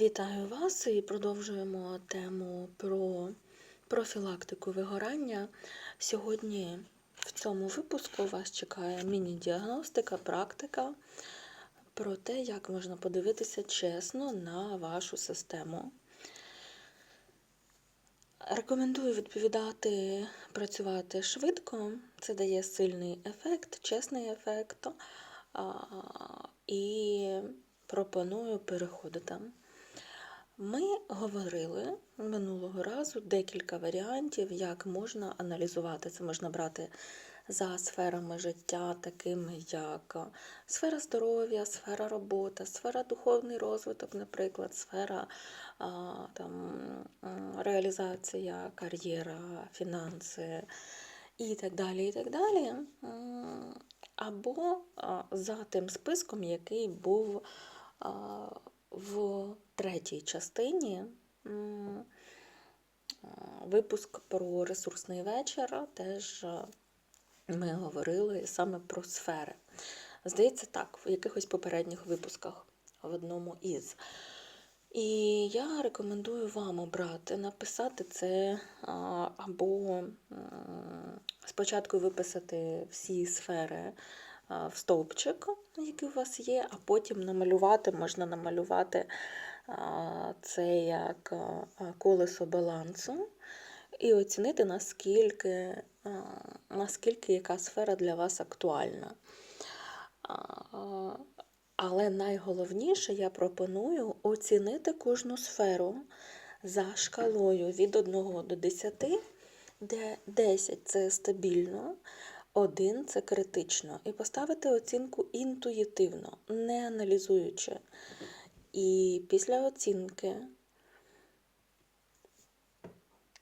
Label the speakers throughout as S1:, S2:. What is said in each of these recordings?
S1: Вітаю вас і продовжуємо тему про профілактику вигорання. Сьогодні в цьому випуску вас чекає міні-діагностика, практика про те, як можна подивитися чесно на вашу систему. Рекомендую відповідати, працювати швидко. Це дає сильний ефект, чесний ефект. І пропоную переходити. Ми говорили минулого разу декілька варіантів, як можна аналізувати. Це можна брати за сферами життя, такими як сфера здоров'я, сфера роботи, сфера духовний розвиток, наприклад, сфера там, реалізація, кар'єра, фінанси і так далі. і так далі. Або за тим списком, який був в третій частині випуск про ресурсний вечір. Теж ми говорили саме про сфери. Здається, так, в якихось попередніх випусках в одному із. І я рекомендую вам обрати, написати це або спочатку виписати всі сфери в стовпчик, який у вас є, а потім намалювати, можна намалювати це як колесо балансу, і оцінити, наскільки, наскільки яка сфера для вас актуальна. Але найголовніше я пропоную оцінити кожну сферу за шкалою від 1 до 10, де 10 це стабільно, 1 це критично. І поставити оцінку інтуїтивно, не аналізуючи. І після оцінки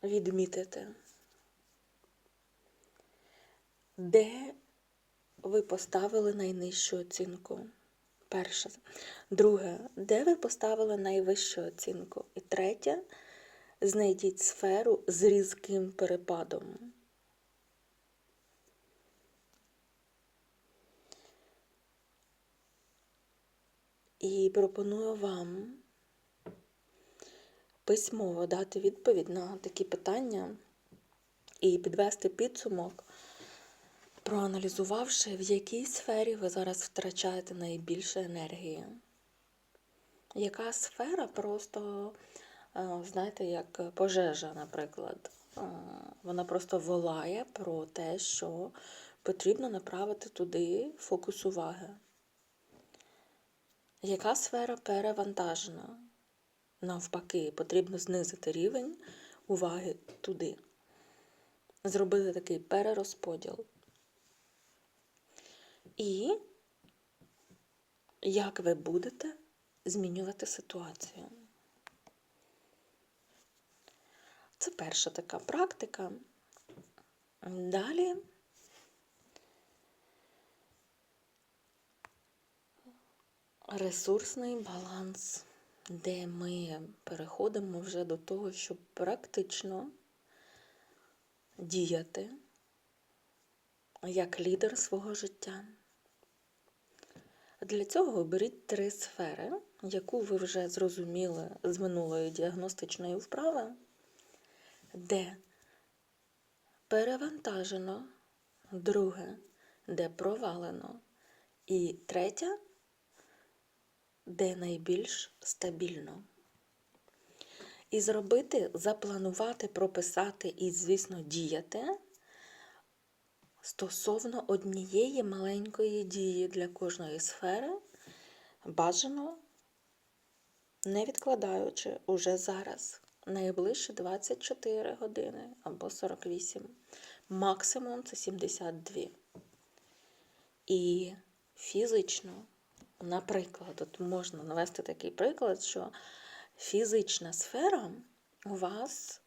S1: відмітити, де ви поставили найнижчу оцінку. Перше. Друге, де ви поставили найвищу оцінку. І третє, знайдіть сферу з різким перепадом. І пропоную вам письмово дати відповідь на такі питання і підвести підсумок, проаналізувавши, в якій сфері ви зараз втрачаєте найбільше енергії. Яка сфера просто, е, знаєте, як пожежа, наприклад. Е, вона просто волає про те, що потрібно направити туди фокус уваги. Яка сфера перевантажена? Навпаки, потрібно знизити рівень уваги туди. Зробити такий перерозподіл. І як ви будете змінювати ситуацію? Це перша така практика. Далі ресурсний баланс, де ми переходимо вже до того, щоб практично діяти як лідер свого життя. Для цього оберіть три сфери, яку ви вже зрозуміли з минулої діагностичної вправи, де перевантажено, друге, де провалено, і третя де найбільш стабільно. І зробити, запланувати, прописати і, звісно, діяти стосовно однієї маленької дії для кожної сфери, бажано, не відкладаючи уже зараз, найближче 24 години або 48, максимум це 72. І фізично Наприклад, от можна навести такий приклад, що фізична сфера у вас,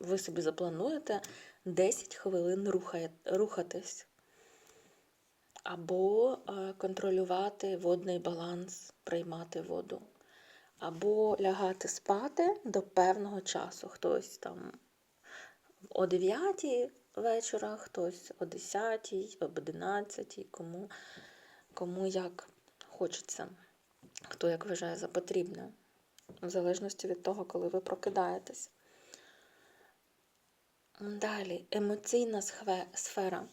S1: ви собі заплануєте 10 хвилин рухатись, або е, контролювати водний баланс, приймати воду, або лягати спати до певного часу. Хтось там о 9 вечора, хтось о 10, об 11, кому кому як хочеться, хто як вважає за потрібне. в залежності від того, коли ви прокидаєтесь. Далі, емоційна сфера.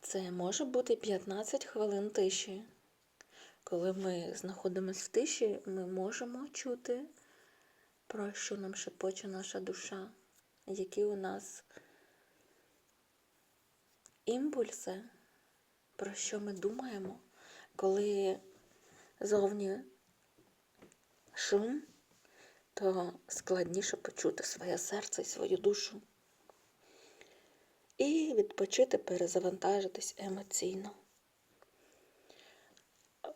S1: Це може бути 15 хвилин тиші. Коли ми знаходимося в тиші, ми можемо чути, про що нам шепоче наша душа, які у нас імпульси, про що ми думаємо, коли зовні шум, то складніше почути своє серце і свою душу. І відпочити, перезавантажитись емоційно.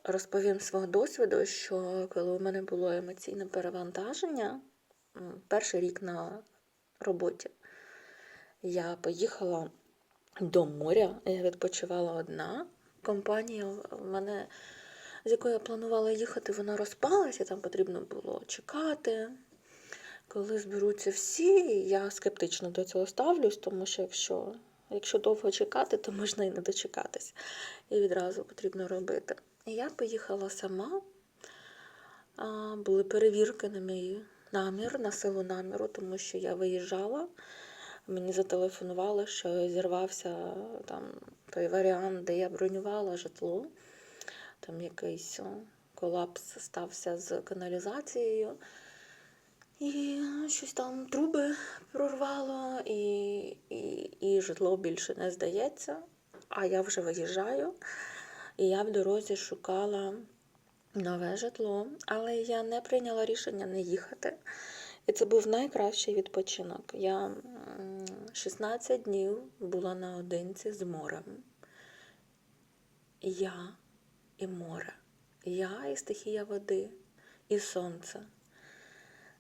S1: Розповім свого досвіду, що коли у мене було емоційне перевантаження, перший рік на роботі, я поїхала до моря, я відпочивала одна. Компанія в мене, з якою я планувала їхати, вона розпалася, там потрібно було чекати. Коли зберуться всі, я скептично до цього ставлюсь, тому що якщо, якщо довго чекати, то можна і не дочекатись. І відразу потрібно робити. І я поїхала сама. Були перевірки на мій намір, на силу наміру, тому що я виїжджала. Мені зателефонували, що зірвався там той варіант, де я бронювала житло. Там якийсь колапс стався з каналізацією. І щось там труби прорвало, і, і, і житло більше не здається. А я вже виїжджаю, і я в дорозі шукала нове житло, але я не прийняла рішення не їхати. І це був найкращий відпочинок. Я 16 днів була наодинці з морем. Я і море, я і стихія води, і сонце.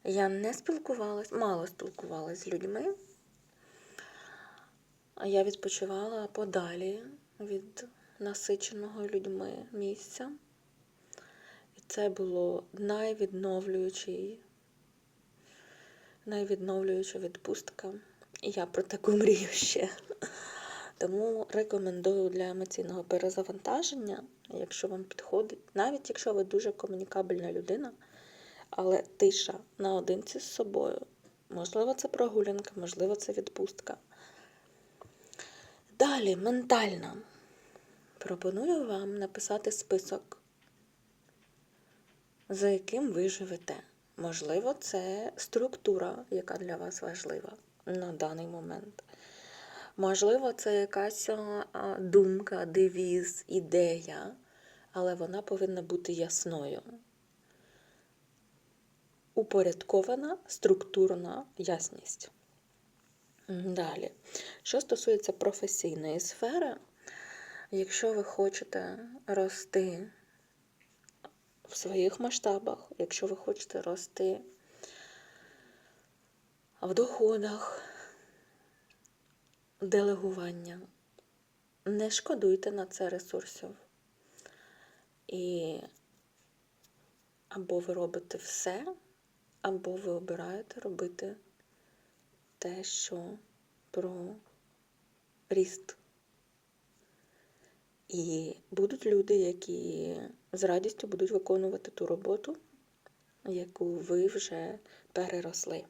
S1: Я не спілкувалась, мало спілкувалась з людьми. А Я відпочивала подалі від насиченого людьми місця. І це було найвідновлюючий, найвідновлююча відпустка. Я про таку мрію ще. Тому рекомендую для емоційного перезавантаження, якщо вам підходить, навіть якщо ви дуже комунікабельна людина, але тиша наодинці з собою. Можливо, це прогулянка, можливо, це відпустка. Далі, ментально. Пропоную вам написати список, за яким ви живете. Можливо, це структура, яка для вас важлива на даний момент. Можливо, це якась думка, девіз, ідея, але вона повинна бути ясною. Упорядкована структурна ясність. Далі, що стосується професійної сфери, якщо ви хочете рости в своїх масштабах, якщо ви хочете рости в доходах, делегування, не шкодуйте на це ресурсів. І або ви робите все, або ви обираєте робити те, що про ріст. І будуть люди, які з радістю будуть виконувати ту роботу, яку ви вже переросли.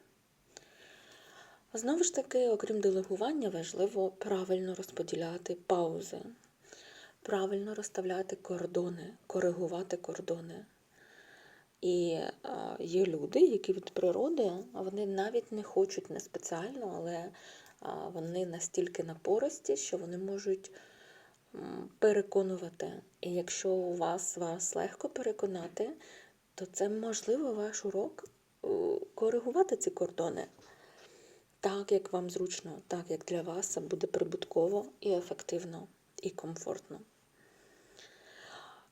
S1: Знову ж таки, окрім делегування, важливо правильно розподіляти паузи, правильно розставляти кордони, коригувати кордони. І а, є люди, які від природи, вони навіть не хочуть не спеціально, але а, вони настільки напористі, що вони можуть переконувати. І якщо у вас вас легко переконати, то це можливо ваш урок е, коригувати ці кордони так, як вам зручно, так, як для вас буде прибутково і ефективно і комфортно.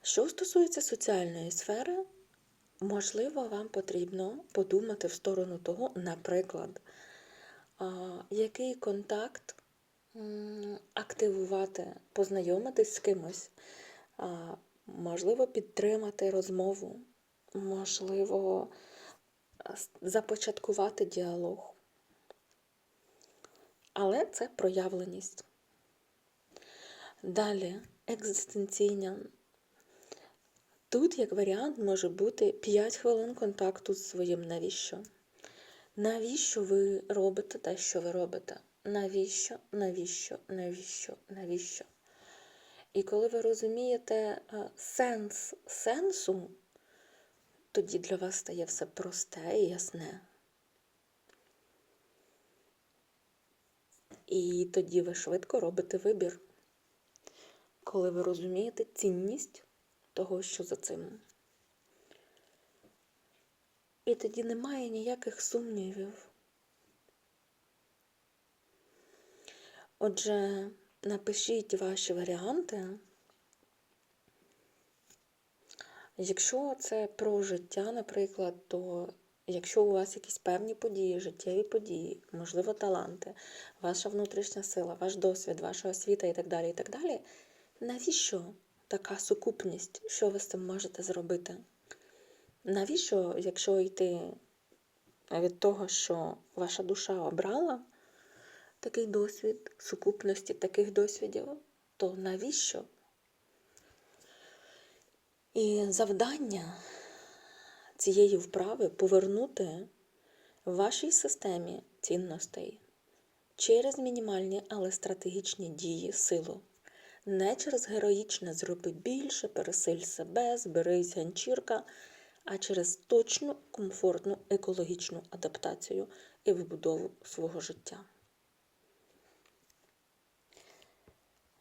S1: Що стосується соціальної сфери, можливо, вам потрібно подумати в сторону того, наприклад, який контакт активувати, познайомитись з кимось, можливо, підтримати розмову, можливо, започаткувати діалог. Але це проявленість. Далі екзистенційна Тут, як варіант, може бути 5 хвилин контакту з своїм навіщо. Навіщо ви робите те, що ви робите? Навіщо, навіщо, навіщо, навіщо? І коли ви розумієте сенс сенсу, тоді для вас стає все просте і ясне. І тоді ви швидко робите вибір, коли ви розумієте цінність того, що за цим. І тоді немає ніяких сумнівів. Отже, напишіть ваші варіанти. Якщо це про життя, наприклад, то якщо у вас якісь певні події, життєві події, можливо, таланти, ваша внутрішня сила, ваш досвід, ваша освіта і так далі, і так далі, навіщо така сукупність? Що ви з цим можете зробити? Навіщо, якщо йти від того, що ваша душа обрала такий досвід, сукупності таких досвідів, то навіщо? І завдання цієї вправи повернути вашій системі цінностей через мінімальні, але стратегічні дії силу. Не через героїчне зроби більше, пересиль себе, зберись ганчірка, а через точну, комфортну, екологічну адаптацію і вибудову свого життя.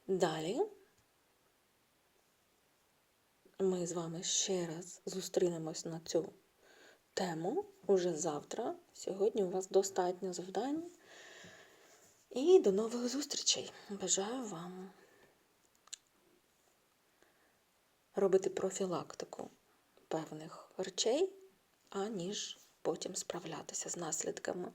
S1: Далі ми з вами ще раз зустрінемось на цю тему уже завтра. Сьогодні у вас достатньо завдань. І до нових зустрічей. Бажаю вам робити профілактику певних речей, аніж потім справлятися з наслідками.